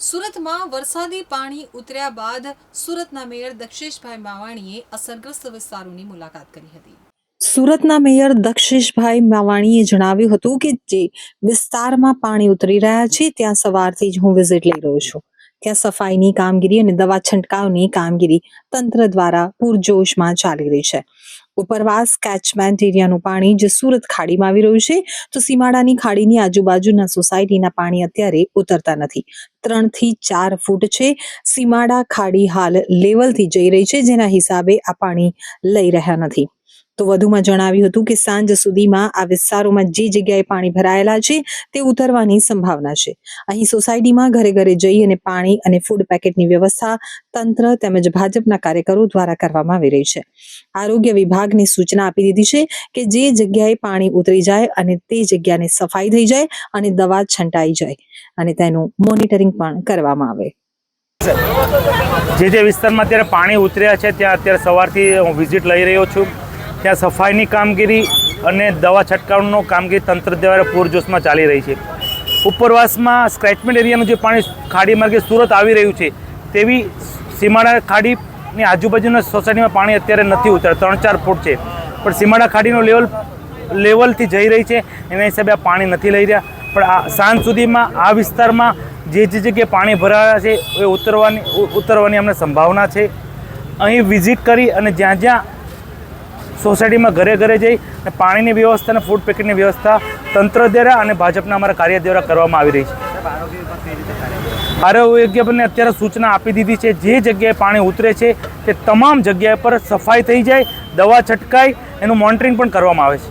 સુરતમાં વરસાદી પાણી ઉતર્યા બાદ સુરતના મેયર દક્ષેશભાઈ માવાણીએ અસરગ્રસ્ત વિસ્તારોની મુલાકાત કરી હતી. સુરતના મેયર દક્ષેશભાઈ માવાણીએ જણાવ્યું હતું કે જે વિસ્તારમાં પાણી ઉતરી રહ્યા છે, ત્યાં સવારથી જ હું વિઝિટ લઈ રહ્યો છું. ત્યાં સફાઈની કામગીરી અને દવા છંટકાવની કામગીરી તંત્ર દ્વારા પૂરજોશમાં ચાલી રહી છે. ઉપરવાસ કેચમેન્ટ એરિયાનું પાણી જે સુરત ખાડીમાં આવી રહ્યું છે, તો સીમાડાની ખાડીની આજુબાજુના સોસાયટીના પાણી અત્યારે ઉતરતા નથી. ત્રણથી ચાર ફૂટ છે. સીમાડા ખાડી હાલ લેવલથી જઈ રહી છે, જેના હિસાબે આ પાણી લઈ રહ્યા નથી. તો વધુમાં જણાવ્યું હતું કે સાંજ સુધીમાં આ વિસ્તારોમાં જે જગ્યાએ પાણી ભરાયેલા છે, તે ઉતરવાની સંભાવના છે. અહીં સોસાયટીમાં ઘરે ઘરે જઈ અને પાણી અને ફૂડ પેકેટની વ્યવસ્થા તંત્ર તેમજ ભાજપના કાર્યકરો દ્વારા કરવામાં આવી રહી છે. આરોગ્ય વિભાગની સૂચના આપી દીધી છે કે જે જગ્યાએ પાણી ઉતરી જાય અને તે જગ્યાને સફાઈ થઈ જાય અને દવા છંટાઈ જાય અને તેનું મોનિટરિંગ પણ કરવામાં આવે. જે જે વિસ્તારમાં અત્યારે પાણી ઉતર્યા છે, ત્યાં અત્યારે સવારથી હું વિઝિટ લઈ રહ્યો છું. ત્યાં સફાઈની કામગીરી અને દવા છંટકાવનો કામગીરી તંત્ર દ્વારા પૂરજોશમાં ચાલી રહી છે. ઉપરવાસમાં સ્ક્રેચમેન્ટ એરિયાનું જે પાણી ખાડી માર્ગે સુરત આવી રહ્યું છે, તેવી સીમાડા ખાડીની આજુબાજુના સોસાયટીમાં પાણી અત્યારે નથી ઉતર્યા. ત્રણ ચાર ફૂટ છે. પણ સીમાડા ખાડીનું લેવલ, લેવલથી જઈ રહી છે. એના હિસાબે આ પાણી નથી લઈ રહ્યા. પણ આ સાંજ સુધીમાં આ વિસ્તારમાં જે જે જગ્યાએ પાણી ભરાયા છે, એ ઉતરવાની ઉતરવાની અમને સંભાવના છે. અહીં વિઝિટ કરી અને જ્યાં જ્યાં સોસાયટીમાં ઘરે ઘરે જઈ અને પાણીની વ્યવસ્થા અને ફૂડ પેકેટની વ્યવસ્થા તંત્ર દ્વારા અને ભાજપના અમારા કાર્ય દ્વારા કરવામાં આવી રહી છે. આરોગ્યને અત્યારે સૂચના આપી દીધી છે જે જગ્યાએ પાણી ઉતરે છે તે તમામ જગ્યાએ પર સફાઈ થઈ જાય, દવા છટકાય, એનું મોનિટરિંગ પણ કરવામાં આવે છે.